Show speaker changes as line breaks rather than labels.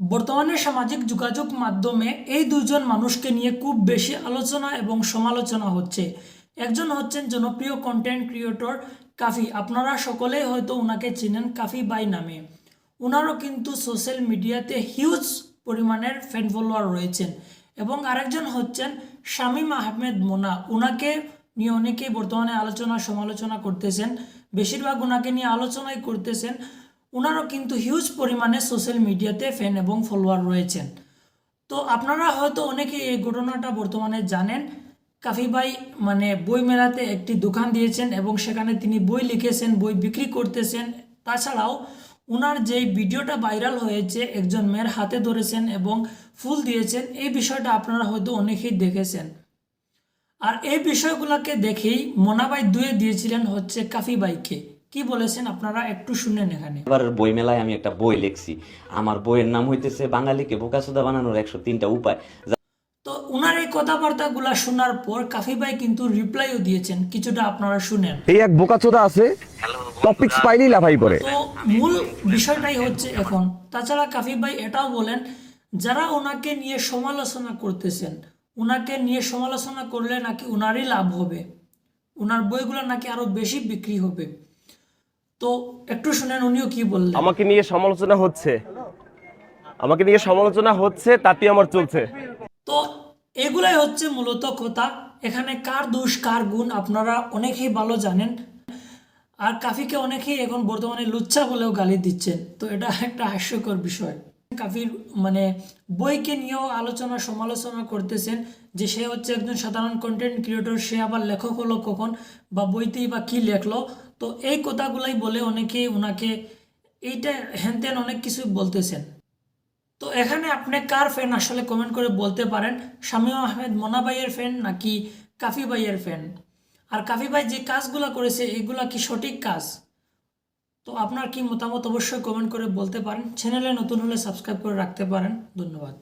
বর্তমানে সামাজিক যোগাযোগ মাধ্যমে এই দুজন মানুষকে নিয়ে খুব বেশি আলোচনা এবং সমালোচনা হচ্ছে। একজন হচ্ছেন জনপ্রিয় কন্টেন্ট ক্রিয়েটর কাফি। আপনারা সকলেই হয়তো ওনাকে চিনেন কাফি বাই নামে। ওনারও কিন্তু সোশ্যাল মিডিয়াতে হিউজ পরিমাণের ফ্যান ফলোয়ার রয়েছেন এবং আরেকজন হচ্ছেন শামীম আহমেদ মোনা। ওনাকে নিয়ে অনেকেই বর্তমানে আলোচনা সমালোচনা করতেছেন। বেশিরভাগ ওনাকে নিয়ে আলোচনাই করতেছেন। ওনারও কিন্তু হিউজ পরিমাণে সোশ্যাল মিডিয়াতে ফ্যান এবং ফলোয়ার রয়েছেন। তো আপনারা হয়তো অনেকে এই ঘটনাটা বর্তমানে জানেন কাফিবাই মানে বই মেলাতে একটি দোকান দিয়েছেন এবং সেখানে তিনি বই লিখেছেন, বই বিক্রি করতেছেন। তাছাড়াও ওনার যেই ভিডিওটা ভাইরাল হয়েছে, একজন মেয়ের হাতে ধরেছেন এবং ফুল দিয়েছেন, এই বিষয়টা আপনারা হয়তো অনেকেই দেখেছেন। আর এই বিষয়গুলোকে দেখেই মোনাবাই দুয়ে দিয়েছিলেন হচ্ছে কাফি বাইকে কি বলেছেন আপনারা একটু শুনেন এখানে?
এবার বই মেলায় আমি একটা বই লিখছি। আমার বইয়ের নাম হইতেছে বাঙালিকে বোকাসোদা বানানোর একশো তিনটা উপায়।
তো ওনার এই কথাবার্তাগুলা শোনার পর কাফি ভাই কিন্তু রিপ্লাইও দিয়েছেন। কিছুটা আপনারা শুনেন।
এই এক বোকাচোদা আছে টপিক্স পাইলেই লাফাই পড়ে।
তো মূল বিষয়টাই হচ্ছে এখন তাছাড়া কাফি ভাই এটাও বলেন যারা ওনাকে নিয়ে সমালোচনা করতেছেন ওনাকে নিয়ে সমালোচনা করলে নাকি ওনারই লাভ হবে? ওনার বইগুলো নাকি আরও বেশি বিক্রি হবে? তো একটু শুনেন উনিও কি বললেন?
আমাকে নিয়ে সমালোচনা হচ্ছে। আমাকে নিয়ে সমালোচনা হচ্ছে তাতে আমার চলছে।
তো এগুলাই হচ্ছে মূলত কথা। এখানে কার দোষ কার গুণ আপনারা অনেকেই ভালো জানেন। আর কাফিকে অনেকেই এখন বর্তমানে লুচ্ছা বলেও গালি দিচ্ছেন। তো এটা একটা হাস্যকর বিষয়। কাফির মানে বইকে নিয়েও আলোচনা, সমালোচনা করতেছেন যে সে হচ্ছে একজন সাধারণ কন্টেন্ট ক্রিয়েটর সে আবার লেখক হলো কখন বা বইতেই বা কি লেখলো। তো এই কথাগুলাই বলে অনেকেই ওনাকে এইটা হ্যান অনেক কিছু বলতেছেন। তো এখানে আপনি কার ফ্যান আসলে কমেন্ট করে বলতে পারেন? শামীম আহমেদ মোনা ভাইয়ের ফ্যান নাকি কাফি ভাইয়ের ফ্যান আর কাফি ভাই যে কাজগুলো করেছে, এগুলা কি সঠিক কাজ? তো আপনার কি মতামত অবশ্যই কমেন্ট করে বলতে পারেন। চ্যানেলে নতুন হলে সাবস্ক্রাইব করে রাখতে পারেন। ধন্যবাদ।